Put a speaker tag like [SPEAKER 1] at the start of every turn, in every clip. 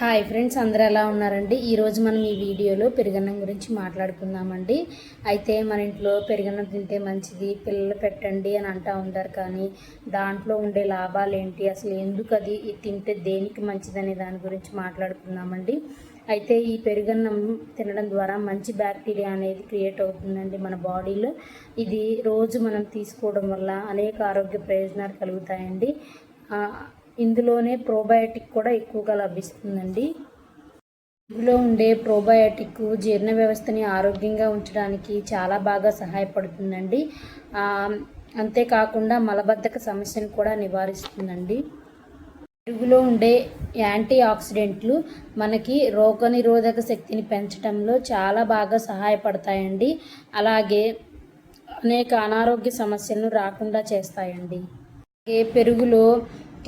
[SPEAKER 1] Hi friends అందరూ ఎలా ఉన్నారండి? ఈరోజు మనం ఈ వీడియోలో పెరుగన్నం గురించి మాట్లాడుకుందామండి. అయితే మన ఇంట్లో పెరుగన్నం తింటే మంచిది పిల్లలు పెట్టండి అని అంటూ ఉంటారు కానీ దాంట్లో ఉండే లాభాలు ఏంటి? అసలు ఎందుకు అది తింటే దేనికి మంచిదనే దాని గురించి మాట్లాడుకుందామండి. అయితే ఈ పెరుగన్నం తినడం ద్వారా మంచి బ్యాక్టీరియా అనేది క్రియేట్ అవుతుందండి మన బాడీలో. ఇది రోజు మనం తీసుకోవడం వల్ల అనేక ఆరోగ్య ప్రయోజనాలు కలుగుతాయండి. ఇందులోనే ప్రోబయాటిక్ కూడా ఎక్కువగా లభిస్తుందండి. ఇందులో ఉండే ప్రోబయాటిక్ జీర్ణ వ్యవస్థని ఆరోగ్యంగా ఉంచడానికి చాలా బాగా సహాయపడుతుందండి. అంతేకాకుండా మలబద్ధక సమస్యను కూడా నివారిస్తుందండి. పెరుగులో ఉండే యాంటీ ఆక్సిడెంట్లు మనకి రోగనిరోధక శక్తిని పెంచడంలో చాలా బాగా సహాయపడతాయండి. అలాగే అనేక అనారోగ్య సమస్యలను రాకుండా చేస్తాయండి. అలాగే పెరుగులో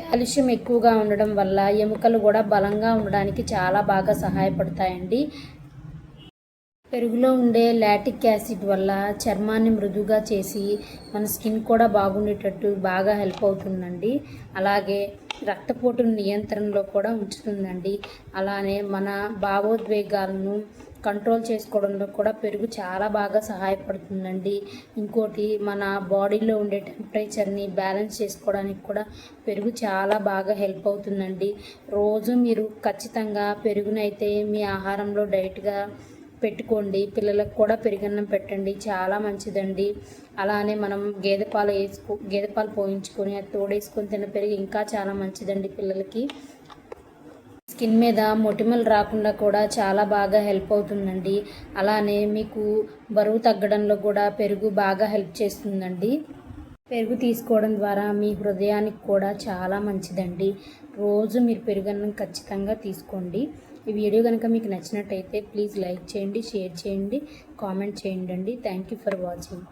[SPEAKER 1] కాల్షియం ఎక్కువగా ఉండడం వల్ల ఎముకలు కూడా బలంగా ఉండడానికి చాలా బాగా సహాయపడతాయండి. పెరుగులో ఉండే లాటిక్ యాసిడ్ వల్ల చర్మాన్ని మృదువుగా చేసి మన స్కిన్ కూడా బాగుండేటట్టు బాగా హెల్ప్ అవుతుందండి. అలాగే రక్తపోటు నియంత్రణలో కూడా ఉంచుతుందండి. అలానే మన భావోద్వేగాలను కంట్రోల్ చేసుకోవడంలో కూడా పెరుగు చాలా బాగా సహాయపడుతుందండి. ఇంకోటి మన బాడీలో ఉండే టెంపరేచర్ని బ్యాలెన్స్ చేసుకోవడానికి కూడా పెరుగు చాలా బాగా హెల్ప్ అవుతుందండి. రోజు మీరు ఖచ్చితంగా పెరుగునైతే మీ ఆహారంలో డైట్గా పెట్టుకోండి. పిల్లలకు కూడా పెరుగన్నం పెట్టండి. చాలా మంచిదండి. అలానే మనం గేదె పాలు వేసుకో గేదె పాలు పోయించుకొని అది తోడేసుకొని తిన్న పెరుగు ఇంకా చాలా మంచిదండి పిల్లలకి. స్కిన్ మీద మొటిమలు రాకుండా కూడా చాలా బాగా హెల్ప్ అవుతుందండి. అలానే మీకు బరువు తగ్గడంలో కూడా పెరుగు బాగా హెల్ప్ చేస్తుందండి. పెరుగు తీసుకోవడం ద్వారా మీ హృదయానికి కూడా చాలా మంచిదండి. రోజు మీరు పెరుగన్నం ఖచ్చితంగా తీసుకోండి. ఈ వీడియో కనుక మీకు నచ్చినట్టయితే ప్లీజ్ లైక్ చేయండి షేర్ చేయండి కామెంట్ చేయండి థ్యాంక్ యూ ఫర్ వాచింగ్.